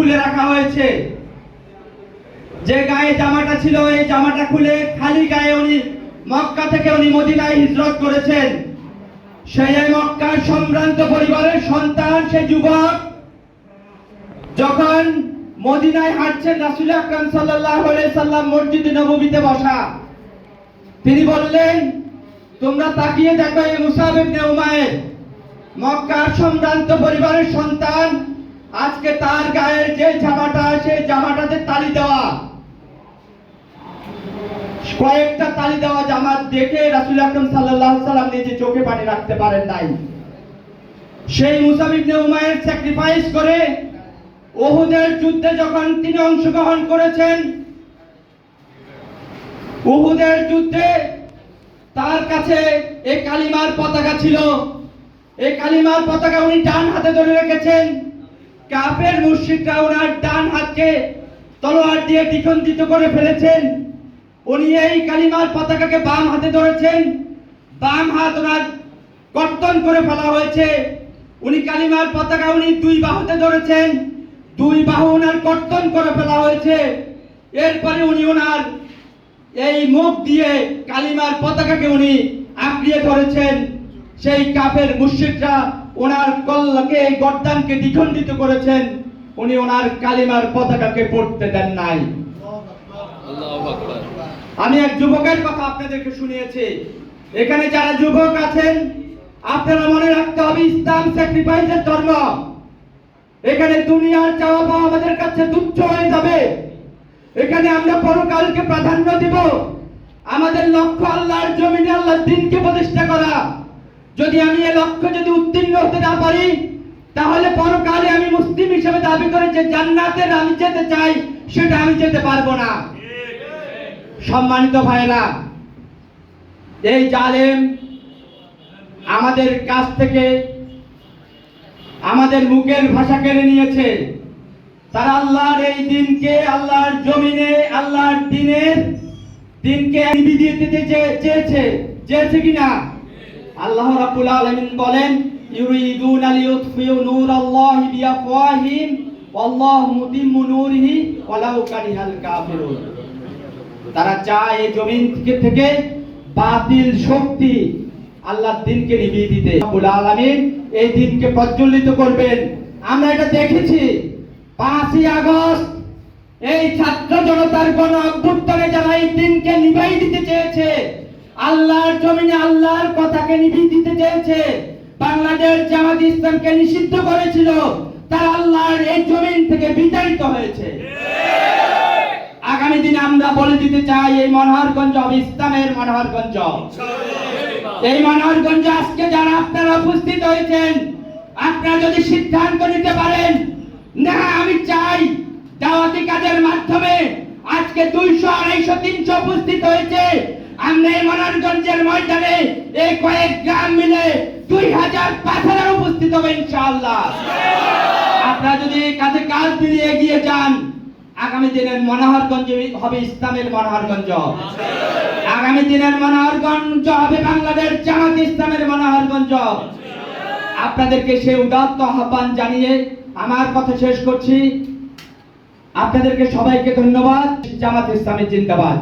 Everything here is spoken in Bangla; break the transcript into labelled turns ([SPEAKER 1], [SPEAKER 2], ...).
[SPEAKER 1] খুলে রাখা হয়েছে। যে গায়ে জামাটা ছিল, এই জামাটা খুলে খালি গায়ে উনি মক্কা থেকে উনি মদিনায় হিজরত করেছেন। সেই মক্কার সম্ভ্রান্ত পরিবারের সন্তান সে যুবক, যখন মদিনায় হাঁটছেন রাসূল আকরাম আলাইহি সাল্লাম মসজিদে নববীতে বসা, তিনি বললেন, তোমরা তাকিয়ে দেখো এই মুসাব ইবনে উমায়ের মক্কার সম্ভ্রান্ত পরিবারের সন্তান আজকে তার গায়ের যে জামাটা সেই জামাটাতে তালি দেওয়া। কয়েকটা তালি দেওয়া জামা দেখে রাসুল আকরাম আলাইহি সাল্লাম নিজে চোখে পানি রাখতে পারেন নাই। সেই মুসাব উমায়ের স্যাক্রিফাইস করে ওহুদের যুদ্ধে যখন তিনি অংশগ্রহণ করেছেন, উহুদের যুদ্ধে তার কাছে এই কালিমার পতাকা ছিল। এই কালিমার পতাকা উনি ডান হাতে ধরে রেখেছেন। কাফের মুশরিকরা ওনার ডান হাতকে তলোয়ার দিয়ে দ্বিখণ্ডিত করে ফেলেছেন। উনি এই কালিমার পতাকাকে বাম হাতে ধরেছেন। বাম হাত ওনার কর্তন করে ফেলা হয়েছে। উনি কালিমার পতাকা উনি দুই বাহুতে ধরেছেন। দুই বাহু ওনার কর্তন করে ফেলা হয়েছে। এরপরে উনি ওনার এই মুখ দিয়ে কালিমার পতাকাকে উনি আঁকড়িয়ে ধরেছেন। সেই কাফের মুশরিকরা ওনার কল্লাকে, এই গর্দানকে দ্বিখণ্ডিত করেছেন। উনি ওনার কালিমার পতাকাকে পড়তে দেন নাই। আমি এক যুবকের কথা আপনাদেরকে শুনিয়েছি। এখানে যারা যুবক আছেন, আপনারা মনে রাখতে হবে, ইসলাম স্যাক্রিফাইসের ধর্ম। এখানে দুনিয়ার চাওয়া পাওয়া আমাদের কাছে তুচ্ছ হয়ে যাবে। এখানে আমরা পরকালকে প্রাধান্য দিব। আমাদের লক্ষ্য আল্লাহর জমিনে, আল্লাহর দিনকে প্রতিষ্ঠা করা। যদি আমি এ লক্ষ্য যদি উত্তীর্ণ হতে না পারি, তাহলে পরকালে আমি মুসলিম হিসেবে দাবি করে যে জান্নাতের আমি যেতে চাই, সেটা আমি যেতে পারব না। সম্মানিত ভাইরা এই জালেম আমাদের কাছ থেকে আমাদের মুখের ভাষা কেড়ে নিয়েছে। তারা আল্লাহর এই দিনকে, আল্লাহর জমিনে, আল্লাহর দিনের দিনকে চেয়েছে চেয়েছে কিনা? আল্লাহ রাব্বুল আলামিন বলেন, ইউরিদুনা লিইউতফিউ নূরাল্লাহি বিআফওয়াহিম ওয়াল্লাহু মুতিম্মু নূরিহি ওয়ালাউ কারিহাল কাফিরুন। তারা চায় এই জমিন থেকে বাতিল শক্তি আল্লাহর দিনকে নিভিয়ে দিতে। রব্বুল আলামিন এই দিনকে প্রজ্বলিত করবেন। আমরা এটা দেখেছি। পাঁচই আগস্ট এই ছাত্র জনতার গণ অভ্যুত্থানে যারা এই দিনকে নিভাই দিতে চেয়েছে আল্লাহর জমিনে আল্লাহর কথাকে নিভিয়ে দিতে চেয়েছে। বাংলাদেশ জামাত ইসলামকে নিষিদ্ধ করেছিল। তারা আল্লাহর এই জমিন থেকে বিতাড়িত হয়েছে। আগামী দিনে আমরা বলে দিতে চাই, এই মনোহরগঞ্জ ইসলামের মনোহরগঞ্জ। এই মনোহরগঞ্জ আজকে যারা আপনারা উপস্থিত হয়েছেন, আপনারা যদি সিদ্ধান্ত নিতে পারেন, না, আমি চাই দাওয়াতি কাজের মাধ্যমে আজকে দুইশো, আড়াইশো, তিনশো উপস্থিত হয়েছে। আমরা এই মনোহরগঞ্জের ময়দানে এই কয়েক গ্রাম মিলে দুই হাজার পাঁচ হাজার উপস্থিত হবে ইনশাআল্লাহ। আপনারা যদি কাজে কাজ মিলিয়ে এগিয়ে যান, আগামী দিনের মনোহরগঞ্জ হবে ইসলামের মনোহরগঞ্জ। আগামী দিনের মনোহরগঞ্জ হবে বাংলাদেশ জামাত ইসলামের মনোহরগঞ্জ। আপনাদেরকে সে উদাত্ত আহ্বান জানিয়ে আমার কথা শেষ করছি। আপনাদেরকে সবাইকে ধন্যবাদ। জামাত ইসলামের জিন্দাবাদ।